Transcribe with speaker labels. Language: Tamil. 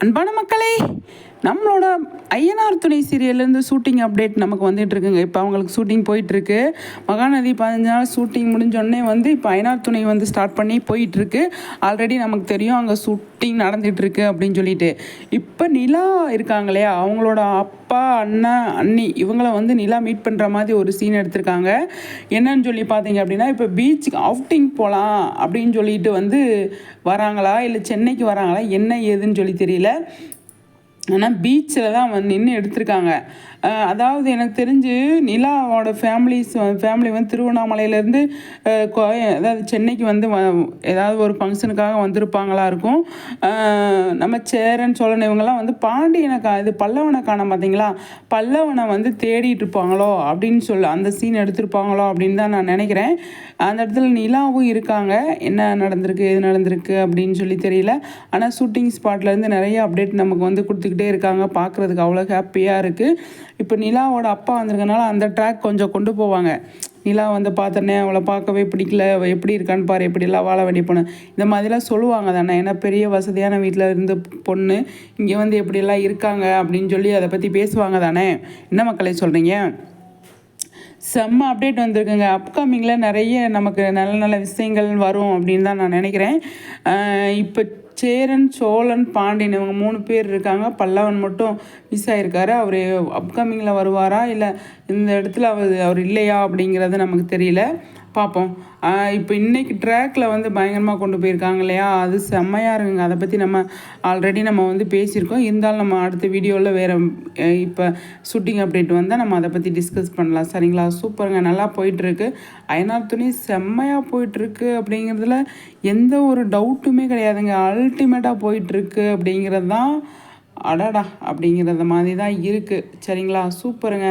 Speaker 1: அன்பான மக்களே நம்மளோட ஐயனார் துணை சீரியல்லேருந்து ஷூட்டிங் அப்டேட் நமக்கு வந்துட்டு இருக்குங்க. இப்போ அவங்களுக்கு ஷூட்டிங் போயிட்டுருக்கு. மகாநதி பதினஞ்சு நாள் ஷூட்டிங் முடிஞ்சோடனே வந்து இப்போ ஐயனார் துணை வந்து ஸ்டார்ட் பண்ணி போயிட்டுருக்கு. ஆல்ரெடி நமக்கு தெரியும் அங்கே ஷூட்டிங் நடந்துகிட்ருக்கு அப்படின்னு சொல்லிட்டு. இப்போ நிலா இருக்காங்க இல்லையா? அவங்களோட அப்பா அண்ணன் அண்ணி இவங்கள வந்து நிலா மீட் பண்ணுற மாதிரி ஒரு சீன் எடுத்திருக்காங்க. என்னன்னு சொல்லி பார்த்தீங்க அப்படின்னா இப்போ பீச்சுக்கு அவுட்டிங் போகலாம் அப்படின்னு சொல்லிட்டு வந்து வராங்களா? இல்லை சென்னைக்கு வராங்களா? என்ன ஏதுன்னு சொல்லி தெரியல. ஆனால் பீச்சில் தான் வந்து நின்று எடுத்திருக்காங்க. அதாவது எனக்கு தெரிஞ்சு நிலாவோட ஃபேமிலிஸ் ஃபேமிலி வந்து திருவண்ணாமலையிலேருந்து அதாவது சென்னைக்கு வந்து வ- ஏதாவது ஒரு ஃபங்க்ஷனுக்காக வந்திருப்பாங்களா இருக்கும். நம்ம சேரன் சோழன் இவங்கெல்லாம் வந்து பாண்டியனை கா இது பல்லவனை காண பார்த்தீங்களா பல்லவனை வந்து தேடிட்டு இருப்பாங்களோ அப்படின்னு சொல்ல அந்த சீன் எடுத்திருப்பாங்களோ அப்படின்னு தான் நான் நினைக்கிறேன். அந்த இடத்துல நிலாவும் இருக்காங்க. என்ன நடந்திருக்கு எது நடந்திருக்கு அப்படின்னு சொல்லி தெரியல. ஆனால் ஷூட்டிங் ஸ்பாட்லேருந்து நிறைய அப்டேட் நமக்கு வந்து கொடுத்துக்கிட்டு இருக்காங்க. பார்க்குறதுக்கு அவ்வளோ ஹாப்பியாக இருக்குது இப்போ நிலாவோட அப்பா வந்திருக்கனால அந்த ட்ராக் கொஞ்சம் கொண்டு போவாங்க. நிலா வந்து பார்த்தோன்னே அவளை பார்க்கவே பிடிக்கல. எப்படி இருக்கான்னு பாரு எப்படிலாம் வாழ வேண்டிய பொண்ணு. இந்த மாதிரிலாம் சொல்லுவாங்க தானே. ஏன்னா பெரிய வசதியான வீட்டில் இருந்து பொண்ணு இங்கே வந்து எப்படிலாம் இருக்காங்க அப்படின்னு சொல்லி அதை பற்றி பேசுவாங்க தானே. என்ன மக்களை சொல்கிறீங்க செம்ம அப்டேட் வந்திருக்குங்க. அப்கமிங்கில் நிறைய நமக்கு நல்ல நல்ல விஷயங்கள் வரும் அப்படின்னு தான் நான் நினைக்கிறேன். இப்போ சேரன் சோழன் பாண்டியன் இவங்க மூணு பேர் இருக்காங்க. பல்லவன் மட்டும் மிஸ் ஆகிருக்காரு அவர் அப்கமிங்கில் வருவாரா? இல்லை இந்த இடத்துல அவர் அவர் இல்லையா அப்படிங்கிறது நமக்கு தெரியல. பார்ப்போம் இப்போ இன்றைக்கி ட்ராக்ல வந்து பயங்கரமாக கொண்டு போயிருக்காங்க இல்லையா? அது செம்மையாக இருக்குங்க. அதை பற்றி நம்ம ஆல்ரெடி நம்ம வந்து பேசியிருக்கோம். இருந்தாலும் நம்ம அடுத்த வீடியோவில் வேறு இப்போ ஷூட்டிங் அப்டேட் வந்தால் நம்ம அதை பற்றி டிஸ்கஸ் பண்ணலாம். சரிங்களா? சூப்பருங்க. நல்லா போயிட்டுருக்கு. அயனார் துணி செம்மையாக போயிட்டுருக்கு அப்படிங்கிறதுல எந்த ஒரு டவுட்டுமே கிடையாதுங்க. அல்டிமேட்டாக போயிட்டுருக்கு அப்படிங்கிறது தான் அடடா அப்படிங்கிறத மாதிரி தான் இருக்குது சரிங்களா? சூப்பருங்க.